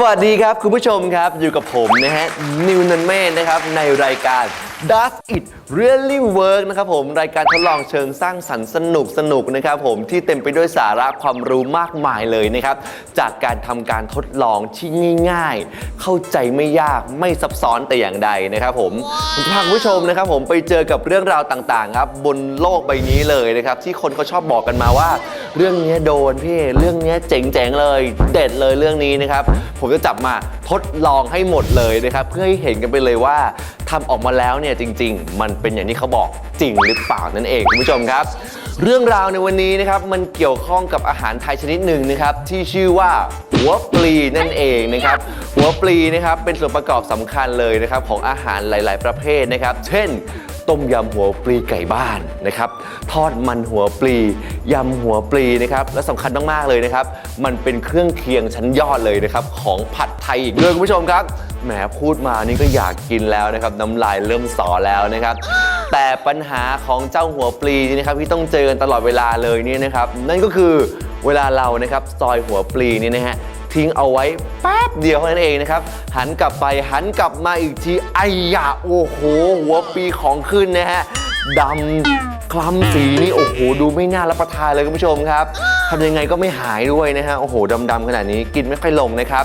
สวัสดีครับคุณผู้ชมครับอยู่กับผมนะฮะนิวนันเม่นะครับในรายการ Does It Really Work นะครับผม รายการทดลองเชิงสร้างสรรค์สนุกสนุกนะครับผมที่เต็มไปด้วยสาระความรู้มากมายเลยนะครับ จากการทำการทดลองที่ง่ายๆ เข้าใจไม่ยากไม่ซับซ้อนแต่อย่างใดนะครับผมผมจะพาคุณผู้ชมนะครับผมไปเจอกับเรื่องราวต่างๆครับบนโลกใบนี้เลยนะครับ ที่คนเขาชอบบอกกันมาว่า เรื่องนี้โดนพี่เรื่องนี้เจ๋งๆเลยเด็ดเลยเรื่องนี้นะครับผมจะจับมาทดลองให้หมดเลยนะครับ เพื่อให้เห็นกันไปเลยว่า ทำออกมาแล้วเนี่ยจริง ๆ มันเป็นอย่างที่เขาบอกจริงหรือเปล่านั่นเองคุณผู้ชมครับ เรื่องราวในวันนี้นะครับมันเกี่ยวข้องกับอาหารไทยชนิดหนึ่งนะครับที่ชื่อว่าหัวปลีนั่นเองนะครับ หัวปลีนะครับเป็นส่วนประกอบสำคัญเลยนะครับของอาหารหลาย ๆ ประเภทนะครับ เช่นต้มยำหัวปลีไก่บ้านนะครับ ทอดมันหัวปลียำหัวปลีนะครับ และสำคัญมากๆเลยนะครับ มันเป็นเครื่องเคียงชั้นยอดเลยนะครับ ของผัดไทยอีกด้วยคุณผู้ชมครับ แหมพูดมานี่ก็อยากกินแล้วนะครับน้ำลายเริ่มสอแล้วนะครับ แต่ปัญหาของเจ้าหัวปลีนี่นะครับที่ต้องเจอกันตลอดเวลาเลยนี่นะครับ นั่นก็คือเวลาเรานะครับซอยหัวปลีนี่นะฮะทิ้งเอาไว้แป๊บเดียวเท่านั้นเองนะครับ หันกลับไปหันกลับมาอีกทีไอ้ยาโอ้โหหัวปีของขึ้นนะฮะ ดำคล้ำสีนี่โอ้โหดูไม่น่ารับประทานเลยคุณผู้ชมครับทำยังไงก็ไม่หายด้วยนะฮะโอ้โหดำๆขนาดนี้กินไม่ค่อยลงนะครับ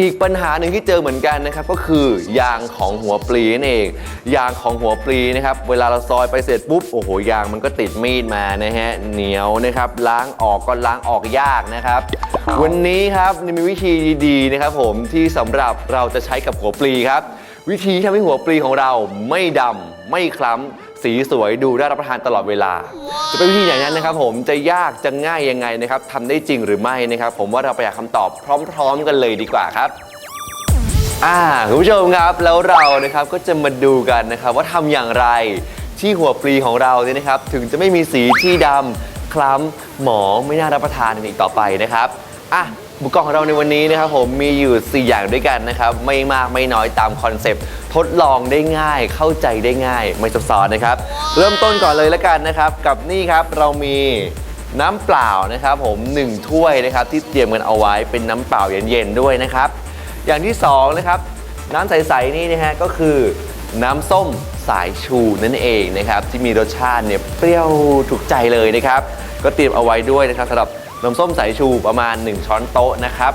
อีกปัญหาหนึ่งที่เจอเหมือนกันนะครับก็คือยางของหัวปลีนั่นเองยางของหัวปลีนะครับเวลาเราซอยไปเสร็จปุ๊บโอ้โหยางมันก็ติดมีดมานะฮะเหนียวนะครับล้างออกก็ล้างออกยากนะครับวันนี้ครับมีวิธีดี ๆ นะครับผมที่สำหรับเราจะใช้กับหัวปลีครับ วิธีที่ทำให้หัวปลีของเราไม่ดำไม่คล้ำ สีสวยดูได้รับประทานตลอดเวลา จะเป็นวิธีไหนนั้นนะครับผมจะยากจะง่ายยังไงนะครับทำได้จริงหรือไม่นะครับ ผมว่าเราไปหาคำตอบพร้อม ๆ กันเลยดีกว่าครับอ่าคุณผู้ชมครับแล้วเรานะครับก็จะมาดูกันนะครับว่าทำอย่างไรที่หัวปลีของเราเนี่ยนะครับ ถึงจะไม่มีสีที่ดำคล้ำหมองไม่น่ารับประทานอีกต่อไปนะครับอะ อุปกรณ์ของเราในวันนี้นะครับผมมีอยู่ 4 อย่างด้วยกันนะครับ ไม่มากไม่น้อยตามคอนเซปต์ทดลองได้ง่าย เข้าใจได้ง่าย ไม่ซับซ้อนนะครับ เริ่มต้นก่อนเลยแล้วกันนะครับ กับนี่ครับเรามีน้ำเปล่านะครับ ผมหนึ่งถ้วยนะครับที่เตรียมกันเอาไว้เป็นน้ำเปล่าเย็นๆด้วยนะครับ อย่างที่สองนะครับน้ำใสๆนี่นะฮะก็คือน้ำส้มสายชูนั่นเองนะครับที่มีรสชาติเนี่ยเปรี้ยวถูกใจเลยนะครับ ก็เตรียมเอาไว้ด้วยนะครับสำหรับ น้ำส้มสายชูประมาณ 1 ช้อนโต๊ะนะครับ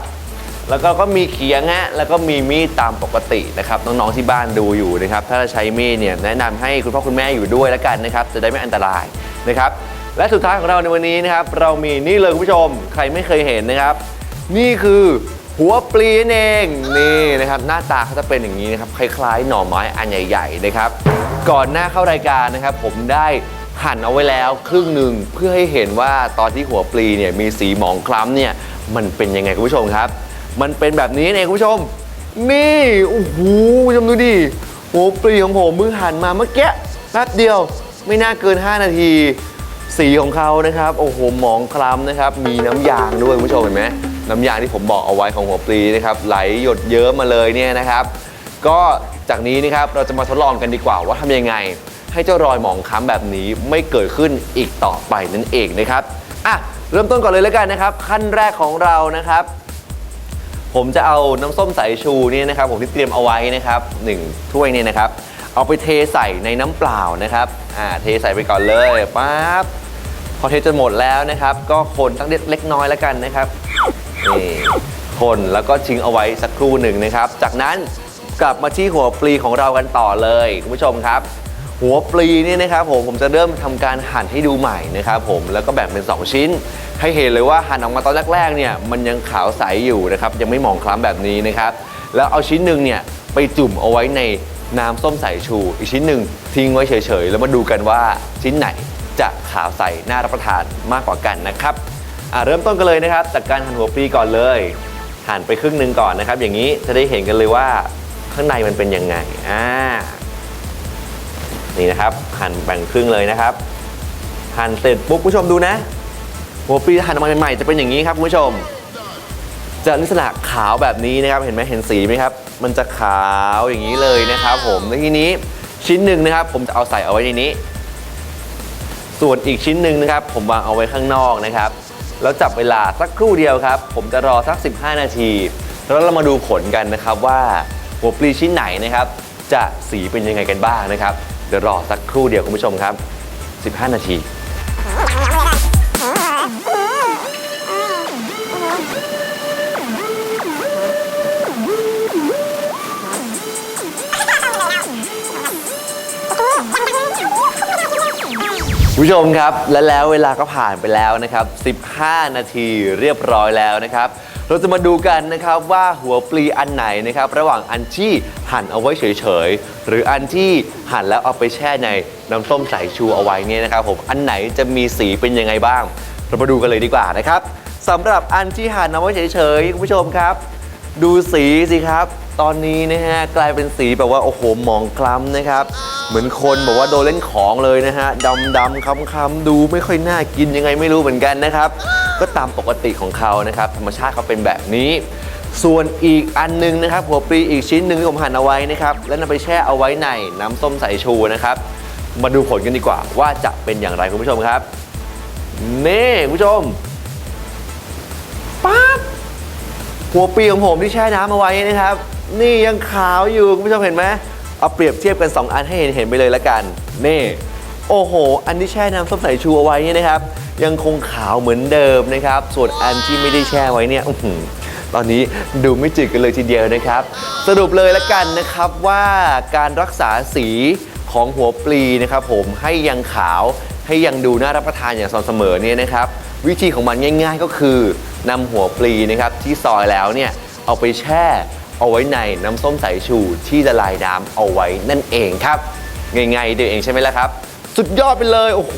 แล้วก็ก็มีเขียงฮะแล้วก็มีมีดตามปกตินะครับน้องๆที่บ้านดูอยู่นะครับ ถ้าจะใช้มีดเนี่ยแนะนำให้คุณพ่อคุณแม่อยู่ด้วยแล้วกันนะครับจะได้ไม่อันตรายนะครับ และสุดท้ายของเราในวันนี้นะครับ เรามีนี่เลยคุณผู้ชม ใครไม่เคยเห็นนะครับ นี่คือหัวปลีนเองนี่นะครับหน้าตาเขาจะเป็นอย่างนี้นะครับคล้ายๆ หน่อไม้อันใหญ่ ๆ นะครับ ก่อนหน้าเข้ารายการนะครับ ผมได้ หั่นเอาไว้แล้วครึ่งหนึ่งเพื่อให้เห็นว่าตอนที่หัวปลีเนี่ยมีสีหมองคล้ำเนี่ยมันเป็นยังไงคุณผู้ชมครับ มันเป็นแบบนี้เองคุณผู้ชม นี่โอ้โหคุณผู้ชมดูดิหัวปลีของผมเพิ่งหั่นมาเมื่อกี้แป๊บเดียวไม่น่าเกิน 5 นาที สีของเขานะครับโอ้โหหมองคล้ำนะครับ มีน้ำยางด้วยคุณผู้ชมเห็นไหมน้ำยางที่ผมบอกเอาไว้ของหัวปลีนะครับไหลหยดเยิ้มมาเลยเนี่ยนะครับ ก็จากนี้นะครับเราจะมาทดลองกันดีกว่าว่าทำยังไง ให้เจ้ารอยหมองคล้ำแบบนี้ไม่เกิดขึ้นอีกต่อไปนั่นเองนะครับอะเริ่มต้นก่อนเลยแล้วกันนะครับ ขั้นแรกของเรานะครับ ผมจะเอาน้ำส้มสายชูนี่นะครับ ผมที่เตรียมเอาไว้นะครับหนึ่งถ้วยนี่นะครับ เอาไปเทใส่ในน้ำเปล่านะครับอ่าเทใส่ไปก่อนเลยปั๊บพอเทจนหมดแล้วนะครับ ก็คนตั้งเล็กน้อยแล้วกันนะครับนี่คนแล้วก็ทิ้งเอาไว้สักครู่หนึ่งนะครับ จากนั้นกลับมาที่หัวปลีของเรากันต่อเลยคุณผู้ชมครับ หัวปลีนี่นะครับผมผมจะเริ่มทำการหั่นให้ดูใหม่นะครับผมแล้วก็แบ่งเป็น 2 ชิ้น ให้เห็นเลยว่าหั่นออกมาตอนแรกๆเนี่ยมันยังขาวใสอยู่นะครับยังไม่หมองคล้ำแบบนี้นะครับแล้วเอาชิ้นหนึ่งเนี่ยไปจุ่มเอาไว้ในน้ำส้มสายชู อีกชิ้นหนึ่งทิ้งไว้เฉยๆ แล้วมาดูกันว่าชิ้นไหนจะขาวใสน่ารับประทานมากกว่ากันนะครับเริ่มต้นกันเลยนะครับ จากการหั่นหัวปลีก่อนเลยหั่นไปครึ่งหนึ่งก่อนนะครับ อย่างนี้จะได้เห็นกันเลยว่าข้างในมันเป็นยังไงอ่า นี่นะครับหั่นแบ่งครึ่งเลยนะครับหั่นเสร็จปุ๊บคุณผู้ชมดูนะหัวปลีหั่นออกมาใหม่ๆจะเป็นอย่างนี้ครับคุณผู้ชม จะลักษณะขาวแบบนี้นะครับเห็นไหมเห็นสีไหมครับ มันจะขาวอย่างนี้เลยนะครับ ผมแล้วทีนี้ชิ้นหนึ่งนะครับ ผมจะเอาใส่เอาไว้ในนี้ ส่วนอีกชิ้นหนึ่งนะครับ ผมวางเอาไว้ข้างนอกนะครับ แล้วจับเวลาสักครู่เดียวครับ ผมจะรอสัก 15 นาที แล้วเรามาดูผลกันนะครับว่าหัวปลีชิ้นไหนนะครับ จะสีเป็นยังไงกันบ้างนะครับ ดี๋ยวรอสักครู่เดียวคุณผู้ชมครับ 15 นาทีคุณผู้ชมครับและแล้วเวลาก็ผ่านไปแล้วนะครับ 15 นาทีเรียบร้อยแล้วนะครับ เราจะมาดูกันนะครับว่าหัวปลีอันไหนนะครับ ระหว่างอันที่หั่นเอาไว้เฉยๆ หรืออันที่หั่นแล้วเอาไปแช่ในน้ำส้มสายชูเอาไว้เนี่ยนะครับผมอันไหนจะมีสีเป็นยังไงบ้าง เรามาดูกันเลยดีกว่านะครับสำหรับอันที่หั่นเอาไว้เฉยๆคุณผู้ชมครับ ดูสีสิครับ ตอนนี้นะฮะกลายเป็นสีแบบว่าโอ้โหหมองคล้ำนะครับ เหมือนคนบอกว่าโดนเล่นของเลยนะฮะดำดำค้ำค้ำดูไม่ค่อยน่ากินยังไงไม่รู้เหมือนกันนะครับ ก็ตามปกติของเขานะครับ ธรรมชาติเขาเป็นแบบนี้ ส่วนอีกอันหนึงนะครับ หัวปลีอีกชิ้นหนึ่งที่ผมหั่นเอาไว้นะครับ แล้วนำไปแช่เอาไว้ในน้ำส้มสายชูนะครับ มาดูผลกันดีกว่า ว่าจะเป็นอย่างไรคุณผู้ชมครับนี่คุณผู้ชมปั๊บ หัวปีของผมที่แช่น้ำเอาไว้นะครับ นี่ยังขาวอยู่คุณผู้ชมเห็นไหมเอาเปรียบเทียบกัน 2 อันให้เห็นเห็นไปเลยละกันนี่โอ้โห อันที่แช่น้ำส้มสายชูเอาไว้เนี่ยนะครับ ยังคงขาวเหมือนเดิมนะครับ ส่วนอันที่ไม่ได้แช่ไว้เนี่ยตอนนี้ดูไม่จืดกันเลยทีเดียวนะครับ สรุปเลยละกันนะครับว่าการรักษาสีของหัวปลีนะครับผมให้ยังขาวให้ยังดูน่ารับประทานอย่างสม่ำเสมอเนี่ยนะครับ วิธีของมันง่าย ๆ ก็คือ นำหัวปลีนะครับที่ซอยแล้วเนี่ยเอาไปแช่เอาไว้ในน้ำส้มสายชูที่ละลายน้ำเอาไว้นั่นเองครับง่ายๆเดียวเองใช่ไหมล่ะครับ สุดยอดไปเลยโอ้โห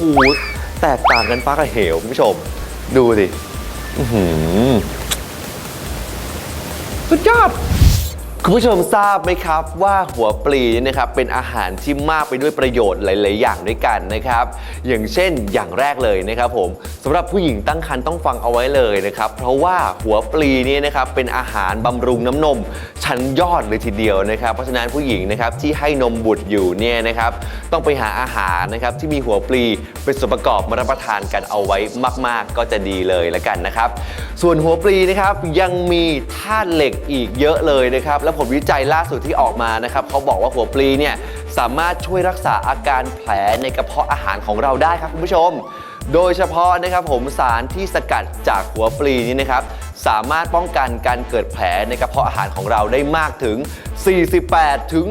แตกต่างกันฟ้ากับเหวคุณผู้ชม ดูสิอื้อหือสุดยอด คุณผู้ชมทราบไหมครับว่าหัวปลีเนี่ยนะครับเป็นอาหารที่มากไปด้วยประโยชน์หลาย ๆ อย่างด้วยกันนะครับอย่างเช่นอย่างแรกเลยนะครับผมสำหรับผู้หญิงตั้งครรภ์ต้องฟังเอาไว้เลยนะครับเพราะว่าหัวปลีเนี่ยนะครับเป็นอาหารบำรุงน้ำนม ชั้นยอดเลยทีเดียวนะครับ เพราะฉะนั้นผู้หญิงนะครับที่ให้นมบุตรอยู่เนี่ยนะครับต้องไปหาอาหารนะครับที่มีหัวปลีเป็นส่วนประกอบมารับประทานกันเอาไว้มาก ๆ ก็จะดีเลยละกันนะครับส่วนหัวปลีนะครับยังมีธาตุเหล็กอีกเยอะเลยนะครับ และผลวิจัยล่าสุดที่ออกมานะครับเขาบอกว่าหัวปลีเนี่ยสามารถช่วยรักษาอาการแผลในกระเพาะอาหารของเราได้ครับคุณผู้ชม โดยเฉพาะนะครับผมสารที่สกัดจากหัวปลีนี้นะครับสามารถป้องกันการเกิดแผลในกระเพาะอาหารของเราได้มากถึง 48 ถึง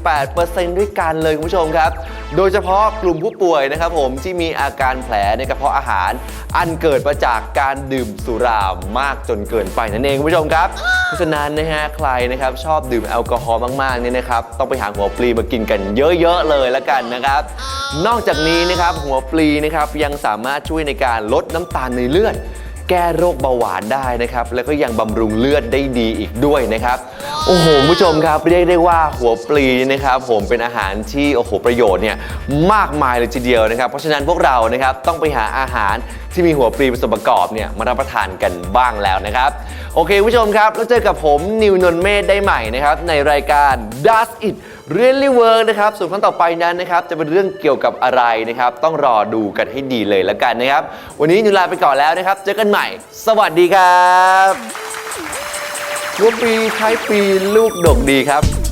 88 ด้วยกันเลยคุณผู้ชมครับ โดยเฉพาะกลุ่มผู้ป่วยนะครับผมที่มีอาการแผลในกระเพาะอาหาร อันเกิดมาจากการดื่มสุรามากจนเกินไปนั่นเองคุณผู้ชมครับ เพราะฉะนั้นนะฮะใครนะครับชอบดื่มแอลกอฮอล์มากๆเนี่ยนะครับต้องไปหาหัวปลีมากินกันเยอะๆเลยละกันนะครับ นอกจากนี้นะครับหัวปลีนะครับยังสามารถช่วยในการลดน้ำตาลในเลือด แก้โรคเบาหวานได้นะครับ แล้วก็ยังบำรุงเลือดได้ดีอีกด้วยนะครับ โอ้โหผู้ชมครับ เรียกได้ว่าหัวปลีนะครับ ผมเป็นอาหารที่โอ้โหประโยชน์เนี่ยมากมายเลยทีเดียวนะครับ เพราะฉะนั้นพวกเรานะครับต้องไปหาอาหาร ที่มีหัวปลีเป็นส่วนประกอบเนี่ยมารับประทานกันบ้างแล้วนะครับ โอเคคุณผู้ชมครับ แล้วเจอกับผมนิวนนท์เมธได้ใหม่นะครับในรายการ Does It Really Work นะครับส่วนครั้งต่อไปนั้นนะครับจะเป็นเรื่องเกี่ยวกับอะไรนะครับ ต้องรอดูกันให้ดีเลยแล้วกันนะครับ วันนี้นิวลาไปก่อนแล้วนะครับ เจอกันใหม่ สวัสดีครับหัวปีท้ายปีลูกดกดีครับ